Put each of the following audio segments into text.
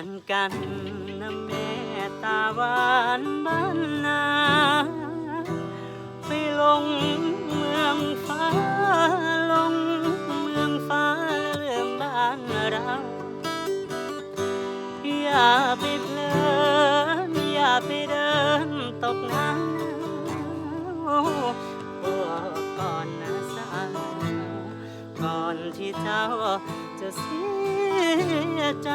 อนกันนะแม่ตาหวานบ้านนาไปลงเมืองฟ้าลงเมืองฟ้าเรื่องบ้านเราอย่าไปเพลินอย่าไปเดินตกน้ำโอ้ก่อนนะสาวก่อนที่เจ้าจะเสียใจ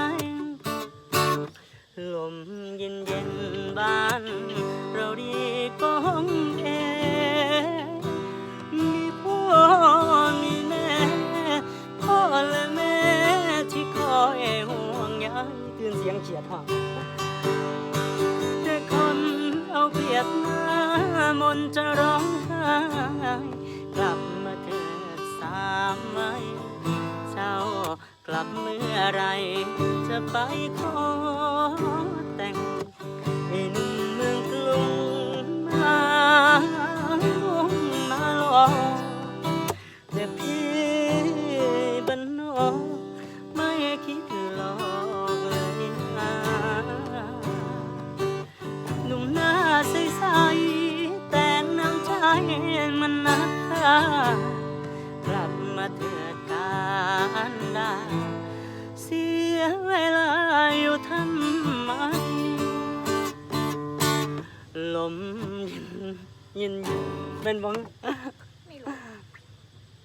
สียทองแต่คนเอาเปรียบหน้ามนจะร้องไห้กลับมาเถิดสามไม้เจ้ากลับเมื่อไรจะไปขอ มันนักลับมาเถิดการดาเสียเวลาอยู่ทำไมลมเย็นเย็นเย็นเป็นบ้ง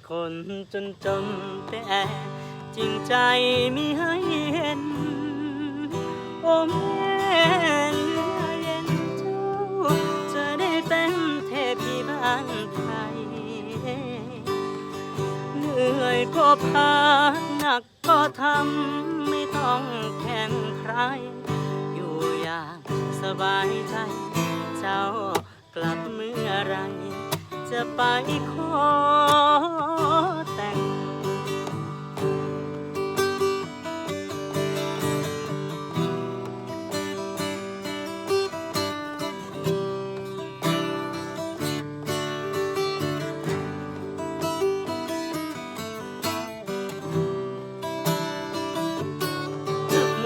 คนจนจนแต่จริงใจมีให้เห็น โอ้ ก็พาหนักก็ทำไม่ต้องแข่งใคร อยู่อย่างสบายใจ เจ้ากลับเมื่อไร จะไปขอ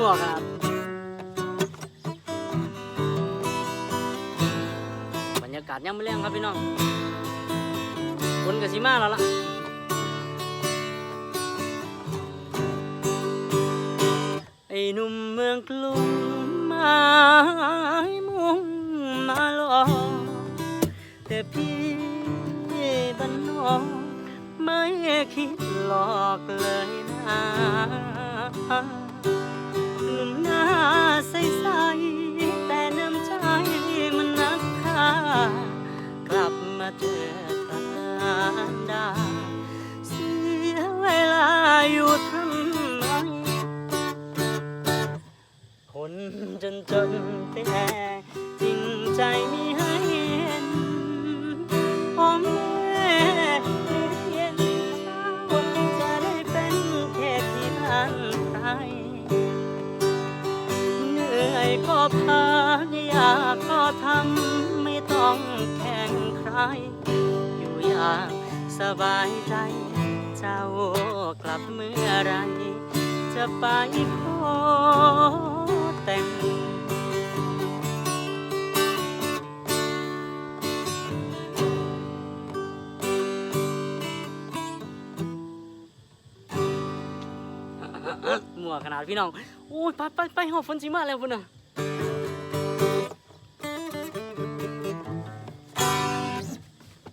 มั่วครับ บรรยากาศยังไม่เลี้ยงครับพี่น้องคนกับสีมาแล้วล่ะไอ้หนุ่มเมืองกรุงไมามุ่งมาหลอกแต่พี่บ้านนอกไม่คิดหลอกเลยนะ เหนื่อยก็พักอยากก็ทำไม่ต้องแข่งใคร อยู่อย่างสบายใจ เจ้ากลับเมื่อไร จะไปขอ มั่วขนาดพี่น้องโอ้ยไปไปไปหอบฝนสิมาแล้วพุ่นน่ะ